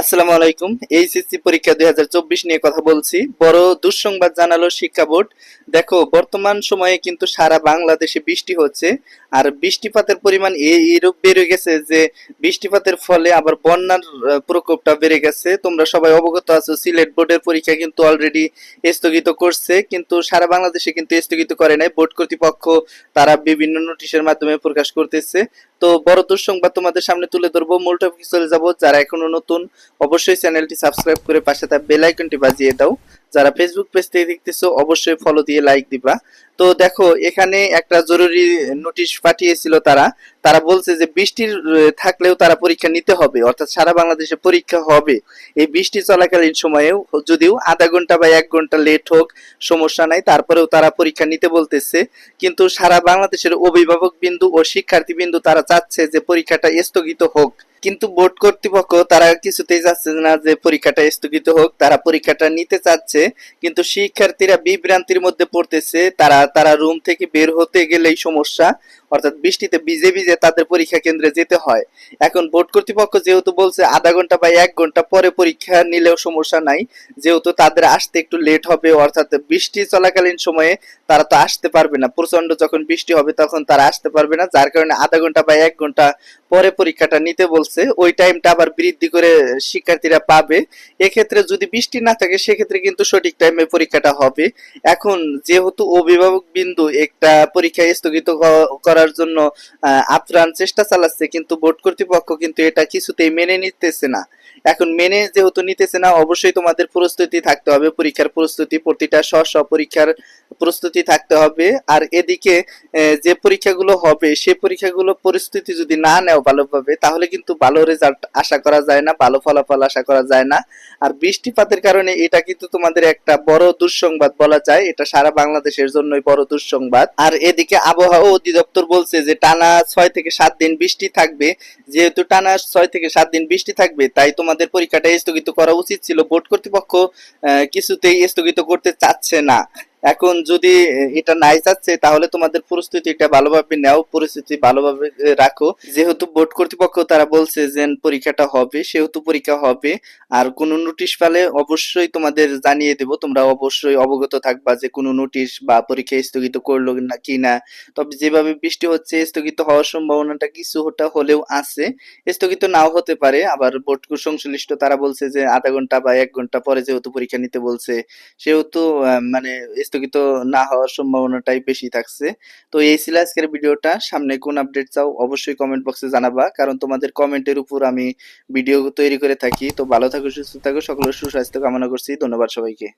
আসসালামু আলাইকুম। এইচএসসি পরীক্ষা দুই হাজার চব্বিশ নিয়ে কথা বলছি। বড় দুঃসংবাদ জানালো শিক্ষা বোর্ড। দেখো, বর্তমান সময়ে কিন্তু সারা বাংলাদেশে বৃষ্টি হচ্ছে। আর বৃষ্টিপাতের পরিমাণ এই এরূপ বেড়ে গেছে যে, বৃষ্টিপাতের ফলে আবার বন্যার প্রকোপটা বেড়ে গেছে। তোমরা সবাই অবগত আছো, সিলেট বোর্ডের পরীক্ষা কিন্তু অলরেডি স্থগিত করছে। কিন্তু সারা বাংলাদেশে কিন্তু স্থগিত করে নাই। বোর্ড কর্তৃপক্ষ তারা বিভিন্ন নোটিশের মাধ্যমে প্রকাশ করতেছে। তো বড় দুঃসংবাদ তোমাদের সামনে তুলে ধরবো। মূল টপিক চলে যাব। যারা এখনও নতুন, অবশ্যই চ্যানেলটি সাবস্ক্রাইব করে পাশে তার বেল আইকনটি বাজিয়ে দাও। যারা ফেসবুক পেজ থেকে দেখতেছো, অবশ্যই ফলো দিয়ে লাইক দিবা। তো দেখো, এখানে একটা জরুরি নোটিশ পাঠিয়েছিল তারা। তারা বলছে যে বৃষ্টির থাকলেও তারা পরীক্ষা নিতে হবে, অর্থাৎ সারা বাংলাদেশে পরীক্ষা হবে। এই বৃষ্টি চলাকালীন সময়েও যদিও আধা ঘণ্টা বা এক ঘণ্টা লেট হোক, সমস্যা নাই, তারপরেও তারা পরীক্ষা নিতে বলতেছে। কিন্তু সারা বাংলাদেশের অভিভাবক বিন্দু ও শিক্ষার্থী বিন্দু তারা চাচ্ছে যে পরীক্ষাটা স্থগিত হোক। কিন্তু বোর্ড কর্তৃপক্ষ তারা কিছুতেই চাচ্ছে না যে পরীক্ষাটা স্থগিত হোক, তারা পরীক্ষাটা নিতে চাচ্ছে, কিন্তু শিক্ষার্থীরা বিভ্রান্তির মধ্যে পড়তেছে, তারা তারা রুম থেকে বের হতে গেলেই সমস্যা। অর্থাৎ বৃষ্টিতে ভিজে ভিজে তাদের পরীক্ষা কেন্দ্রে যেতে হয়। এখন বোর্ড কর্তৃপক্ষ যেহেতু বলছে আধা ঘণ্টা বা এক ঘণ্টা পরে পরীক্ষা নিলেও সমস্যা নাই, যেহেতু তাদের আসতে একটু লেট হবে, অর্থাৎ বৃষ্টি চলাকালীন সময়ে তারা তো আসতে পারবে না। প্রচণ্ড যখন বৃষ্টি হবে তখন তারা আসতে পারবে না, যার কারণে আধা ঘণ্টা বা এক ঘণ্টা পরে পরীক্ষাটা নিতে বলছে। ওই টাইমটা আবার বৃদ্ধি করে শিক্ষার্থীরা পাবে। এক্ষেত্রে যদি বৃষ্টি না থাকে, সেক্ষেত্রে কিন্তু সঠিক টাইমে পরীক্ষাটা হবে। এখন যেহেতু অভিভাবক বিন্দু একটা পরীক্ষা স্থগিত ক- করার জন্য আপ্রাণ চেষ্টা চালাচ্ছে কিন্তু বোর্ড কর্তৃপক্ষ কিন্তু এটা কিছুতেই মেনে নিতেছে না। এখন মেনে যেহেতু নিতেছে না, অবশ্যই তোমাদের প্রস্তুতি থাকতে হবে। পরীক্ষার প্রস্তুতি, প্রতিটা স্ব স্ব পরীক্ষার প্রস্তুতি থাকতে হবে। আর এদিকে যে পরীক্ষাগুলো হবে, সে পরীক্ষাগুলো পরিস্থিতি যদি না নেও ভালোভাবে, তাহলে কিন্তু ভালো রেজাল্ট আশা করা যায় না, ভালো ফলাফল আশা করা যায় না। আর বৃষ্টিপাতের কারণে এটা কিন্তু তোমাদের একটা বড় দুঃসংবাদ বলা যায়। এটা সারা বাংলাদেশের জন্যই বড় দুঃসংবাদ। আর এদিকে আবহাওয়া অধিদপ্তর বলছে যে, টানা ছয় থেকে সাত দিন বৃষ্টি থাকবে। যেহেতু টানা ছয় থেকে সাত দিন বৃষ্টি থাকবে, তাই তোমাদের পরীক্ষাটা স্থগিত করা উচিত ছিল। বোর্ড কর্তৃপক্ষ কিছুতেই স্থগিত করতে চাচ্ছে না। এখন যদি এটা নাই চাচ্ছে তাহলে তোমাদের প্রস্তুতিটা ভালোভাবে নাও, পরিস্থিতি ভালোভাবে রাখো। যেহেতু বোর্ড কর্তৃপক্ষ তারা বলছে যে পরীক্ষাটা হবে, সেহেতু পরীক্ষা হবে, আর কোনো নোটিশ পেলে অবশ্যই তোমাদের জানিয়ে দেব, তোমরা অবশ্যই অবগত থাকবা যে কোনো নোটিশ বা পরীক্ষা স্থগিত করল না কি না। তবে যেভাবে বৃষ্টি হচ্ছে, স্থগিত হওয়ার সম্ভাবনাটা কিছুটা হলেও আছে। স্থগিত নাও হতে পারে, আবার বোর্ড সংশ্লিষ্ট তারা বলছে যে আধা ঘণ্টা বা এক ঘণ্টা পরে যেহেতু পরীক্ষা নিতে বলছে, সেহেতু মানে স্থগিত না হওয়ার সম্ভাবনাটাই বেশি থাকছে। তো এই ছিল আজকের ভিডিওটা। সামনে কোন আপডেট চাও অবশ্যই কমেন্ট বক্সে জানাবা। কারণ তোমাদের কমেন্টের উপর আমি ভিডিও তৈরি করে থাকি। তো ভালো থাকো, সুস্থ থাকো, সকলের সুস্বাস্থ্য কামনা করছি। ধন্যবাদ সবাইকে।